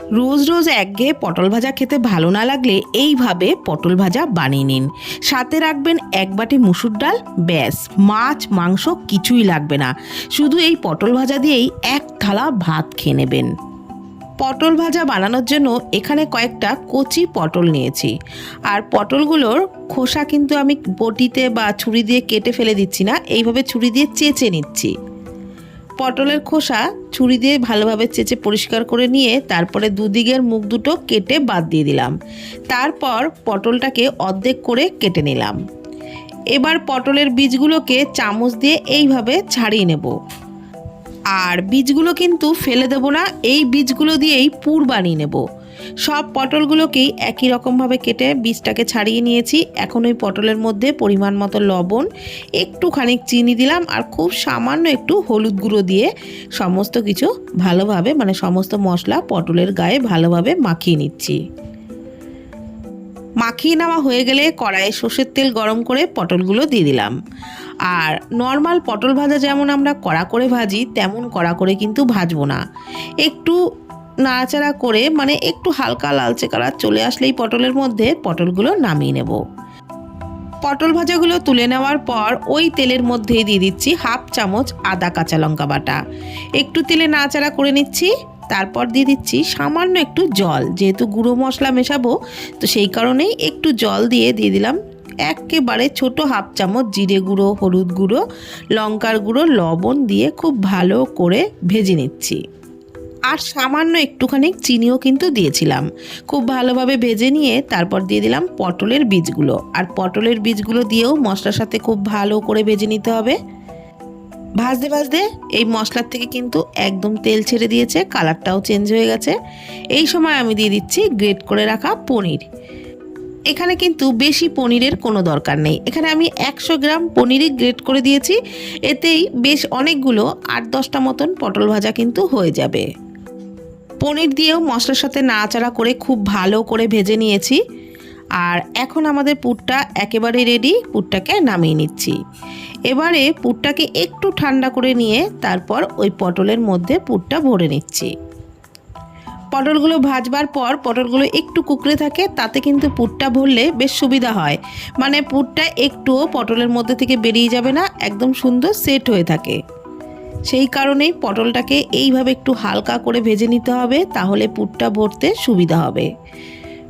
রোজ রোজ একঘেয়ে পটল ভাজা খেতে ভালো না লাগলে এইভাবে পটল ভাজা বানিয়ে নিন। সাথে রাখবেন এক বাটি মুসুর ডাল, ব্যাস। মাছ, মাংস কিছুই লাগবে না। শুধু এই পটল ভাজা দিয়েই এক থালা ভাত খেয়ে নেবেন। পটল ভাজা বানানোর জন্য এখানে কয়েকটা কচি পটল নিয়েছি। আর পটলগুলোর খোসা কিন্তু আমি বটিতে বা ছুরি দিয়ে কেটে ফেলে দিচ্ছি না, এইভাবে ছুরি দিয়ে চেঁচে নিচ্ছি। পটলের খোসা ছুরি দিয়ে ভালোভাবে চেঁচে পরিষ্কার করে নিয়ে তারপরে দুদিকের মুখ দুটো কেটে বাদ দিয়ে দিলাম। তারপর পটলটাকে অর্ধেক করে কেটে নিলাম। এবার পটলের বীজগুলোকে চামচ দিয়ে এইভাবে ছাড়িয়ে নেব। আর বীজগুলো কিন্তু ফেলে দেব না, এই বীজগুলো দিয়েই পুর বানিয়ে নেব। সব পটলগুলোকেই একই রকমভাবে কেটে বীজটাকে ছাড়িয়ে নিয়েছি। এখন ওই পটলের মধ্যে পরিমাণ মতো লবণ, একটুখানি চিনি দিলাম আর খুব সামান্য একটু হলুদ গুঁড়ো দিয়ে সমস্ত কিছু ভালোভাবে মানে সমস্ত মশলা পটলের গায়ে ভালোভাবে মাখিয়ে নিচ্ছি। মাখিয়ে নেওয়া হয়ে গেলে কড়াইয়ে সর্ষের তেল গরম করে পটলগুলো দিয়ে দিলাম। আর নর্মাল পটল ভাজা যেমন আমরা কড়া করে ভাজি, তেমন কড়া করে কিন্তু ভাজবো না। একটু নাড়াচাড়া করে মানে একটু হালকা লালচে কালার চলে আসলেই পটলের মধ্যে পটলগুলো নামিয়ে নেব। পটল ভাজাগুলো তুলে নেওয়ার পর ওই তেলের মধ্যেই দিয়ে দিচ্ছি হাফ চামচ আদা কাঁচা লঙ্কা বাটা। একটু তেলে নাড়াচাড়া করে নিচ্ছি, তারপর দিয়ে দিচ্ছি সামান্য একটু জল। যেহেতু গুঁড়ো মশলা মেশাবো, তো সেই কারণেই একটু জল দিয়ে দিয়ে দিলাম একেবারে ছোট হাফ চামচ জিরে গুঁড়ো, হলুদ গুঁড়ো, লঙ্কার গুঁড়ো, লবণ দিয়ে খুব ভালো করে ভেজে নিচ্ছি। আর সামান্য একটুখানি চিনিও কিন্তু দিয়েছিলাম। খুব ভালোভাবে ভেজে নিয়ে তারপর দিয়ে দিলাম পটলের বীজগুলো। আর পটলের বীজগুলো দিয়েও মশলার সাথে খুব ভালো করে ভেজে নিতে হবে। ভাজতে ভাজতে এই মশলার থেকে কিন্তু একদম তেল ছেড়ে দিয়েছে, কালারটাও চেঞ্জ হয়ে গেছে। এই সময় আমি দিয়ে দিচ্ছি গ্রেট করে রাখা পনির। এখানে কিন্তু বেশি পনিরের কোনো দরকার নেই। এখানে আমি একশো গ্রাম পনিরই গ্রেট করে দিয়েছি। এতেই বেশ অনেকগুলো আট দশটা মতন পটল ভাজা কিন্তু হয়ে যাবে। পনির দিয়েও মশলার সাথে নাড়াচাড়া করে খুব ভালো করে ভেজে নিয়েছি। আর এখন আমাদের পুরটা একেবারে রেডি পুরটাকে নামিয়ে নিচ্ছি। এবারে পুরটাকে একটু ঠান্ডা করে নিয়ে তারপর ওই পটলের মধ্যে পুরটা ভরে নিচ্ছি। পটলগুলো ভাজবার পর পটলগুলো একটু কুকড়ে থাকে, তাতে কিন্তু পুরটা ভরলে বেশ সুবিধা হয়। মানে পুরটা একটুও পটলের মধ্যে থেকে বেরিয়ে যাবে না, একদম সুন্দর সেট হয়ে থাকে। সেই কারণেই পটলটাকে এইভাবে একটু হালকা করে ভেজে নিতে হবে, তাহলে পুরটা ভরতে সুবিধা হবে।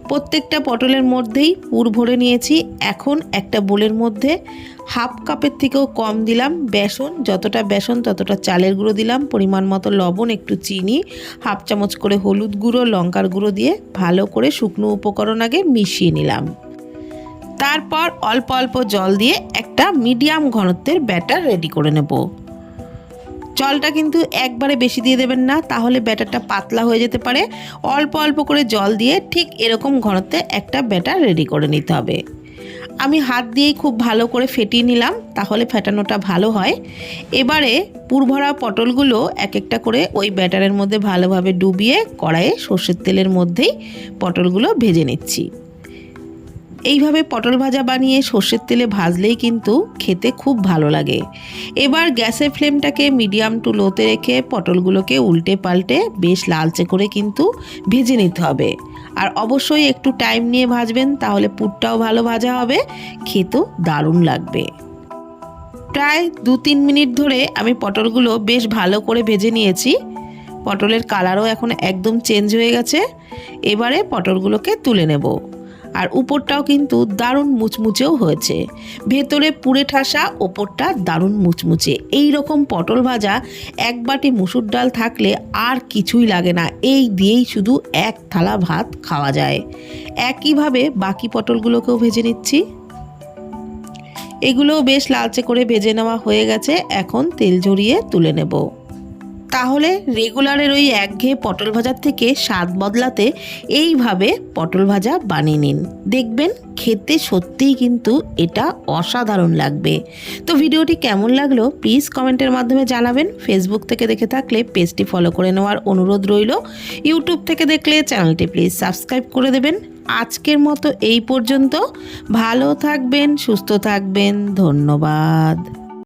প্রত্যেকটা পটলের মধ্যেই পুর ভরে নিয়েছি। এখন একটা বোলের মধ্যে হাফ কাপের থেকেও কম দিলাম বেসন, যতটা বেসন ততটা চালের গুঁড়ো দিলাম, পরিমাণ মতো লবণ, একটু চিনি, হাফ চামচ করে হলুদ গুঁড়ো, লঙ্কার গুঁড়ো দিয়ে ভালো করে শুকনো উপকরণ আগে মিশিয়ে নিলাম। তারপর অল্প অল্প জল দিয়ে একটা মিডিয়াম ঘনত্বের ব্যাটার রেডি করে নেব। জলটা কিন্তু একবারে বেশি দিয়ে দেবেন না, তাহলে ব্যাটারটা পাতলা হয়ে যেতে পারে। অল্প অল্প করে জল দিয়ে ঠিক এরকম ঘনত্বে একটা ব্যাটার রেডি করে নিতে হবে। আমি হাত দিয়েই খুব ভালো করে ফেটিয়ে নিলাম, তাহলে ফেটানোটা ভালো হয়। এবারে পুরভরা পটলগুলো এক একটা করে ওই ব্যাটারের মধ্যে ভালোভাবে ডুবিয়ে কড়াইয়ে সর্ষের তেলের মধ্যেই পটলগুলো ভেজে নিচ্ছি। এইভাবে পটল ভাজা বানিয়ে সর্ষের তেলে ভাজলেই কিন্তু খেতে খুব ভালো লাগে। এবার গ্যাসের ফ্লেমটাকে মিডিয়াম টু লোতে রেখে পটলগুলোকে উল্টে পাল্টে বেশ লালচে করে কিন্তু ভেজে নিতে হবে। আর অবশ্যই একটু টাইম নিয়ে ভাজবেন, তাহলে পুরটাও ভালো ভাজা হবে, খেতেও দারুণ লাগবে। প্রায় দু তিন মিনিট ধরে আমি পটলগুলো বেশ ভালো করে ভেজে নিয়েছি। পটলের কালারও এখন একদম চেঞ্জ হয়ে গেছে। এবারে পটলগুলোকে তুলে নেব। আর উপরটাও কিন্তু দারুণ মুচমুচেও হয়েছে। ভেতরে পুড়ে ঠাসা, ওপরটা দারুণ মুচমুচে। এই রকম পটল ভাজা এক বাটি মুসুর ডাল থাকলে আর কিছুই লাগে না। এই দিয়েই শুধু এক থালা ভাত খাওয়া যায়। একইভাবে বাকি পটলগুলোকেও ভেজে নিচ্ছি। এগুলোও বেশ লালচে করে ভেজে নেওয়া হয়ে গেছে। এখন তেল ঝরিয়ে তুলে নেব। তাহলে রেগুলারের ওই একঘেয়ে পটল ভাজার থেকে স্বাদ বদলাতে এইভাবে পটল ভাজা বানিয়ে নিন। দেখবেন খেতে সত্যিই কিন্তু এটা অসাধারণ লাগবে। তো ভিডিওটি কেমন লাগল প্লিজ কমেন্টের মাধ্যমে জানাবেন। ফেসবুক থেকে দেখে থাকলে পেজটি ফলো করে নেওয়ার অনুরোধ রইল। ইউটিউব থেকে দেখলে চ্যানেলটি প্লিজ সাবস্ক্রাইব করে দেবেন। আজকের মতো এই পর্যন্ত। ভালো থাকবেন, সুস্থ থাকবেন। ধন্যবাদ।